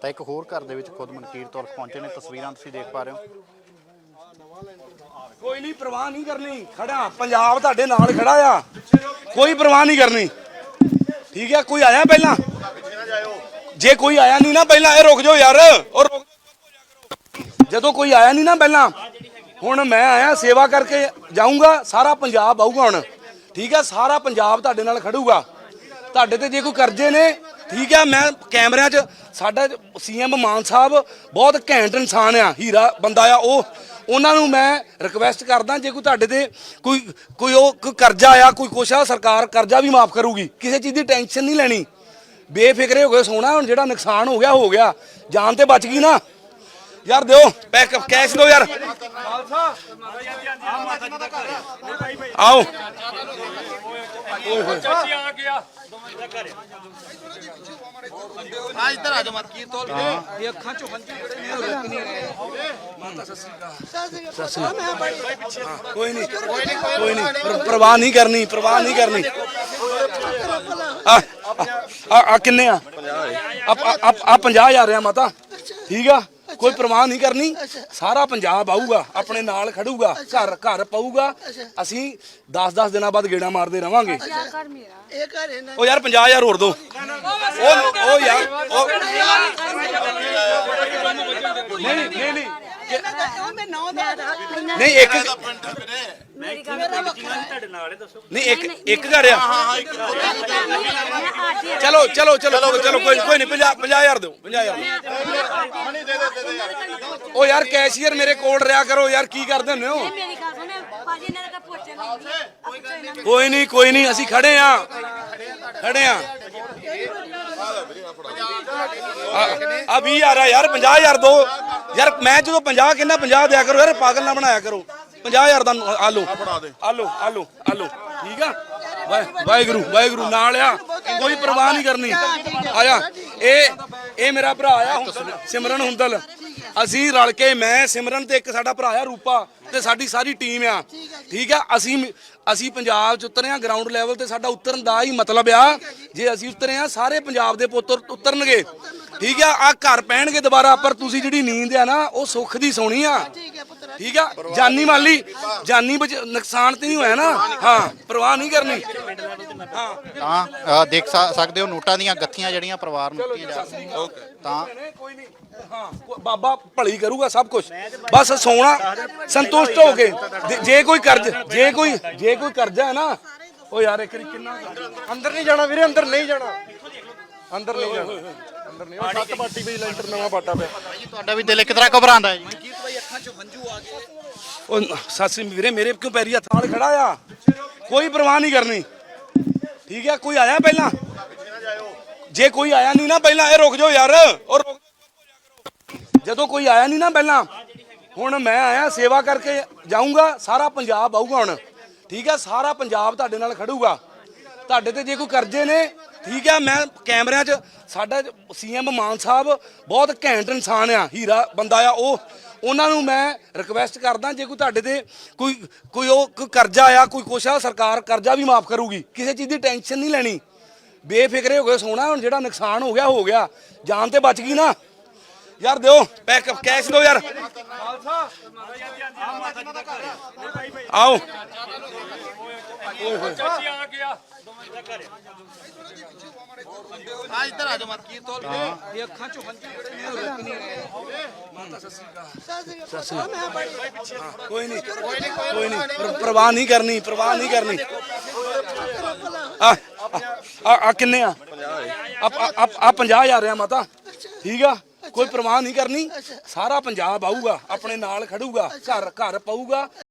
ਤਾਂ ਇੱਕ ਹੋਰ ਘਰ ਦੇ ਵਿੱਚ ਖੁਦ ਮਨਕੀਰ ਤੌਰ ਪਹੁੰਚੇ ਨੇ ਤਸਵੀਰਾਂ ਤੁਸੀਂ ਦੇਖ ਪਾ ਰਹੇ ਹੋ। ਕੋਈ ਨਹੀਂ, ਪ੍ਰਵਾਹ ਨਹੀਂ ਕਰਨੀ। ਖੜਾ ਪੰਜਾਬ ਤੁਹਾਡੇ ਨਾਲ ਖੜਾ ਆ। ਕੋਈ ਪ੍ਰਵਾਹ ਨਹੀਂ ਕਰਨੀ। ਠੀਕ ਹੈ ਕੋਈ ਆਇਆ ਪਹਿਲਾਂ? ਜੇ ਕੋਈ ਆਇਆ ਨਹੀਂ ਨਾ ਪਹਿਲਾਂ, ਇਹ ਰੁਕ ਜਾਓ ਯਾਰ। ਔਰ ਜਦੋਂ ਕੋਈ ਆਇਆ ਨਹੀਂ ਨਾ ਪਹਿਲਾਂ, ਹੁਣ ਮੈਂ ਆਇਆ, ਸੇਵਾ ਕਰਕੇ ਜਾਊਂਗਾ, ਸਾਰਾ ਪੰਜਾਬ ਆਊਗਾ ਹੁਣ। ਠੀਕ ਹੈ ਸਾਰਾ ਪੰਜਾਬ ਤੁਹਾਡੇ ਨਾਲ ਖੜੂਗਾ। ਤੁਹਾਡੇ ਤੇ ਜੇ ਕੋਈ ਕਰਜ਼ੇ ਨੇ ਠੀਕ ਆ, ਮੈਂ ਕੈਮਰਿਆਂ 'ਚ ਸਾਡਾ ਸੀਐਮ ਮਾਨ ਸਾਹਿਬ ਬਹੁਤ ਘੈਂਟ ਇਨਸਾਨ ਆ, ਹੀਰਾ ਬੰਦਾ ਆ ਉਹ। ਉਹਨਾਂ ਨੂੰ ਮੈਂ ਰਿਕਵੈਸਟ ਕਰਦਾ, ਜੇ ਕੋਈ ਤੁਹਾਡੇ ਤੇ ਕੋਈ ਕੋਈ ਉਹ ਕੋਈ ਕਰਜ਼ਾ ਆ, ਕੋਈ ਕੁਛ ਆ, ਸਰਕਾਰ ਕਰਜ਼ਾ ਵੀ ਮਾਫ ਕਰੂਗੀ। ਕਿਸੇ ਚੀਜ਼ ਦੀ ਟੈਨਸ਼ਨ ਨਹੀਂ ਲੈਣੀ। ਬੇਫਿਕਰੇ ਹੋ ਗਏ ਸੋਣਾ ਹੁਣ ਜਿਹੜਾ ਨੁਕਸਾਨ ਹੋ ਗਿਆ ਹੋ ਗਿਆ। ਜਾਨ ਤੇ ਬਚ ਗਈ ਨਾ। ਯਾਰ ਦਿਓ ਪੈਕ ਕੈਸ਼ ਦਿਓ ਯਾਰ। ਆਓ। ਆ ਇੱਧਰ ਆ ਜਾ ਮਤ ਕੀ ਤੋਲ ਇਹ ਅੱਖਾਂ ਚੋਂ ਹੰਝੂ ਨਹੀਂ ਮਾਤਾ ਸਤਿ ਸ੍ਰੀ ਅਕਾਲ। ਕੋਈ ਨਹੀਂ ਕੋਈ ਨਹੀਂ ਪਰ- ਪਰਵਾਹ ਨਹੀਂ ਕਰਨੀ ਪਰਵਾਹ ਨਹੀਂ ਕਰਨੀ। ਆ ਆ ਆ ਕਿੰਨੇ ਆ? ਆ ਆ ਆ 50000 ਆ ਮਾਤਾ। ਠੀਕ ਆ? ਕੋਈ ਪਰਵਾਹ ਨਹੀਂ ਕਰਨੀ ਸਾਰਾ ਪੰਜਾਬ ਆਊਗਾ ਆਪਣੇ ਨਾਲ ਖੜੂਗਾ ਘਰ ਘਰ ਪਊਗਾ ਅਸੀਂ 10-10 ਦਿਨਾਂ ਬਾਅਦ ਗੇੜਾ ਮਾਰਦੇ ਰਵਾਂਗੇ ਇਹ ਘਰ ਇਹਨਾਂ ਉਹ ਯਾਰ 50000 ਹੋਰ ਦੋ ਉਹ ਉਹ ਯਾਰ ਉਹ ਨਹੀਂ ਨਹੀਂ ਨਹੀਂ ਦਾ ਮੈਂ ਨੌ ਦਾ ਨਹੀਂ ਇੱਕ ਨਹੀਂ ਇੱਕ ਇੱਕ ਘਰ ਆ। ਚਲੋ ਚਲੋ ਚਲੋ ਚਲੋ ਕੋਈ ਕੋਈ ਨਹੀਂ 50 50000 ਦਿਓ 50000 ਉਹ ਯਾਰ ਕੈਸ਼ੀਅਰ ਮੇਰੇ ਕੋਲ ਰਿਆ ਕਰੋ ਯਾਰ ਕੀ ਕਰਦੇ ਹੁੰਦੇ ਹੋ? ਮੇਰੀ ਗੱਲ ਸੁਣ ਭਾਜੀ ਇਹਨਾਂ ਦਾ ਪੋਚੇ ਲਾਉਂਦੀ ਕੋਈ ਨਹੀਂ। ਕੋਈ ਨਹੀਂ ਅਸੀਂ ਖੜੇ ਆ ਖੜੇ ਆ ਆ 20000 ਆ ਯਾਰ 50000 ਦੋ। ਯਾਰ ਮੈਂ ਜਦੋਂ 50 ਕਹਿੰਦਾ 50 ਦਿਆ ਕਰੋ ਯਾਰ ਪਾਗਲ ਨਾ ਬਣਾਇਆ ਕਰੋ। 50000 ਦਾ ਆ ਲਓ ਆ ਲਓ ਆ ਲਓ ਆ ਲਓ ਠੀਕ ਆ? ਵਾਹਿ- ਵਾਹਿਗੁਰੂ ਵਾਹਿਗੁਰੂ ਨਾਲ ਆ। ਕੋਈ ਪਰਵਾਹ ਨਹੀਂ ਕਰਨੀ। ਆ ਜਾ ਇਹ ਇਹ ਮੇਰਾ ਭਰਾ ਆ ਸਿਮਰਨ ਹੁੰਦਲ। ਅਸੀਂ ਰਲ ਕੇ ਮੈਂ ਸਿਮਰਨ ਤੇ ਇੱਕ ਸਾਡਾ ਭਰਾ ਆ ਰੂਪਾ ਤੇ ਸਾਡੀ ਸਾਰੀ ਟੀਮ ਆ। ਠੀਕ ਆ? ਅਸੀਂ ਅਸੀਂ ਪੰਜਾਬ ਚ ਉਤਰੇ ਆ ਗਰਾਊਂਡ ਲੈਵਲ ਤੇ ਸਾਡਾ ਉਤਰਨ ਦਾ ਹੀ ਮਤਲਬ ਆ। ਜੇ ਅਸੀਂ ਉਤਰੇ ਆ ਸਾਰੇ ਪੰਜਾਬ ਦੇ ਪੁੱਤ ਉਤਰਨਗੇ। ਠੀਕ ਆ? ਆ ਘਰ ਪੈਣਗੇ ਦੁਬਾਰਾ ਪਰ ਤੁਸੀਂ ਜਿਹੜੀ ਨੀਂਦ ਆ ਨਾ ਉਹ ਸੁੱਖ ਦੀ ਸੋਣੀ ਆ। ਠੀਕ ਆ? ਜਾਨੀ ਮਾਲੀ ਜਾਨੀ ਬਚ- ਨੁਕਸਾਨ ਤੇ ਨਹੀਂ ਹੋਇਆ ਨਾ। ਹਾਂ ਪਰਵਾਹ ਨਹੀਂ ਕਰਨੀ। ਹਾਂ। ਤਾਂ ਅ, ਦੇਖ ਸਕ- ਸਕਦੇ ਹੋ ਨੋਟਾਂ ਦੀਆਂ ਗੱਥੀਆਂ ਜਿਹੜੀਆਂ ਪਰਿਵਾਰ ਨੂੰ ਦਿੱਤੀਆਂ ਜਾ ਰਹੀਆਂ। ਤਾਂ ਕੋਈ ਨਹੀਂ ਹਾਂ ਕੋ- ਬਾਬਾ ਭਲੀ ਕਰੂਗਾ ਸਭ ਕੁਝ ਬਸ ਸੋਣਾ ਸੰਤੁਸ਼ਟ ਹੋ ਕੇ। ਜੇ- ਜੇ ਕੋਈ ਕਰਜ਼ ਜੇ ਕੋਈ ਜੇ ਕੋਈ ਕਰਜ਼ਾ ਹੈ ਨਾ ਉਹ ਯਾਰ ਇੱਕ ਵਾਰੀ ਕਿੰਨਾ ਅੰਦਰ ਨਹੀਂ ਜਾਣਾ ਵੀਰੇ ਅੰਦਰ ਨਹੀਂ ਜਾਣਾ। ਅੰਦਰ ਨਹੀਂ ਜਾਣਾ। ਅੰਦਰ ਨਹੀਂ ਉਹ ਸੱਤ ਪਾਟੀ ਵੀ ਲੈਂਟਰ ਨਵਾਂ ਪਾਟਾ ਪਿਆ। ਭਾਈ ਤੁਹਾਡਾ ਵੀ ਦਿਲ ਇੱਕ ਤਰ੍ਹਾਂ ਘਬਰਾਉਂਦਾ ਹੈ ਜੀ। ਉਹ ਸਤਿ ਵੀਰੇ, ਮੇਰੇ ਕਿਉਂ ਪੈਰੀ ਹੱਥ ਨਾਲ ਖੜਾ ਆ? ਕੋਈ ਪਰਵਾਹ ਨਹੀਂ ਕਰਨੀ। ਠੀਕ ਹੈ ਕੋਈ ਆਇਆ ਪਹਿਲਾਂ? ਜੇ ਕੋਈ ਆਇਆ ਨਹੀਂ ਨਾ ਪਹਿਲਾਂ, ਇਹ ਰੁਕ ਜਾਓ ਯਾਰ। ਔਰ ਜਦੋਂ ਕੋਈ ਆਇਆ ਨਹੀਂ ਨਾ ਪਹਿਲਾਂ, ਹੁਣ ਮੈਂ ਆਇਆ, ਸੇਵਾ ਕਰਕੇ ਜਾਊਂਗਾ, ਸਾਰਾ ਪੰਜਾਬ ਆਊਗਾ ਹੁਣ। ਠੀਕ ਹੈ ਸਾਰਾ ਪੰਜਾਬ ਤੁਹਾਡੇ ਨਾਲ ਖੜੂਗਾ। ਤੁਹਾਡੇ ਤੇ ਜੇ ਕੋਈ ਕਰਜ਼ੇ ਨੇ, ਠੀਕ ਹੈ ਮੈਂ ਕੈਮਰਿਆਂ 'ਚ, ਸਾਡਾ ਸੀਐਮ ਮਾਨ ਸਾਹਿਬ ਬਹੁਤ ਘੈਂਟ ਇਨਸਾਨ ਆ, ਹੀਰਾ ਬੰਦਾ ਆ, ਉਹ ਉਹਨਾਂ ਨੂੰ ਮੈਂ ਰਿਕਵੈਸਟ ਕਰਦਾ, ਜੇ ਕੋਈ ਤੁਹਾਡੇ ਤੇ ਕੋਈ ਕੋਈ ਉਹ ਕੋਈ ਕਰਜ਼ਾ ਆ ਕੋਈ ਕੁਛ ਆ, ਸਰਕਾਰ ਕਰਜ਼ਾ ਵੀ ਮਾਫ ਕਰੂਗੀ। ਕਿਸੇ ਚੀਜ਼ ਦੀ ਟੈਨਸ਼ਨ ਨਹੀਂ ਲੈਣੀ। ਬੇਫਿਕਰੇ ਹੋ ਗਏ ਸੋਣਾ ਹੁਣ ਜਿਹੜਾ ਨੁਕਸਾਨ ਹੋ ਗਿਆ ਹੋ ਗਿਆ। ਜਾਨ ਤੇ ਬਚ ਗਈ ਨਾ। ਯਾਰ ਦਿਓ, ਪੈਕ, ਕੈਸ਼ ਦਿਓ ਯਾਰ। ਆਓ। ਆ ਇੱਧਰ ਆ ਜਾ ਮਤ ਕੀ ਤੋਲ ਇਹ ਅੱਖਾਂ ਚੋਂ ਹੰਝੂ ਜਿਹੜੇ ਨੇ ਨਹੀਂ ਰਹੇ ਮਾਤਾ ਕੋਈ ਨਹੀਂ ਕੋਈ ਨਹੀਂ ਪਰ- ਪਰਵਾਹ ਨਹੀਂ ਕਰਨੀ ਪਰਵਾਹ ਨਹੀਂ ਕਰਨੀ। ਆ ਆ ਆ ਕਿੰਨੇ ਆ? ਆ ਆ ਆ 50000 ਆ ਮਾਤਾ। ਠੀਕ ਆ? ਕੋਈ ਪਰਵਾਹ ਨਹੀਂ ਕਰਨੀ। ਸਾਰਾ ਪੰਜਾਬ ਆਊਗਾ ਆਪਣੇ ਨਾਲ ਖੜੂਗਾ ਘਰ ਘਰ ਪਊਗਾ।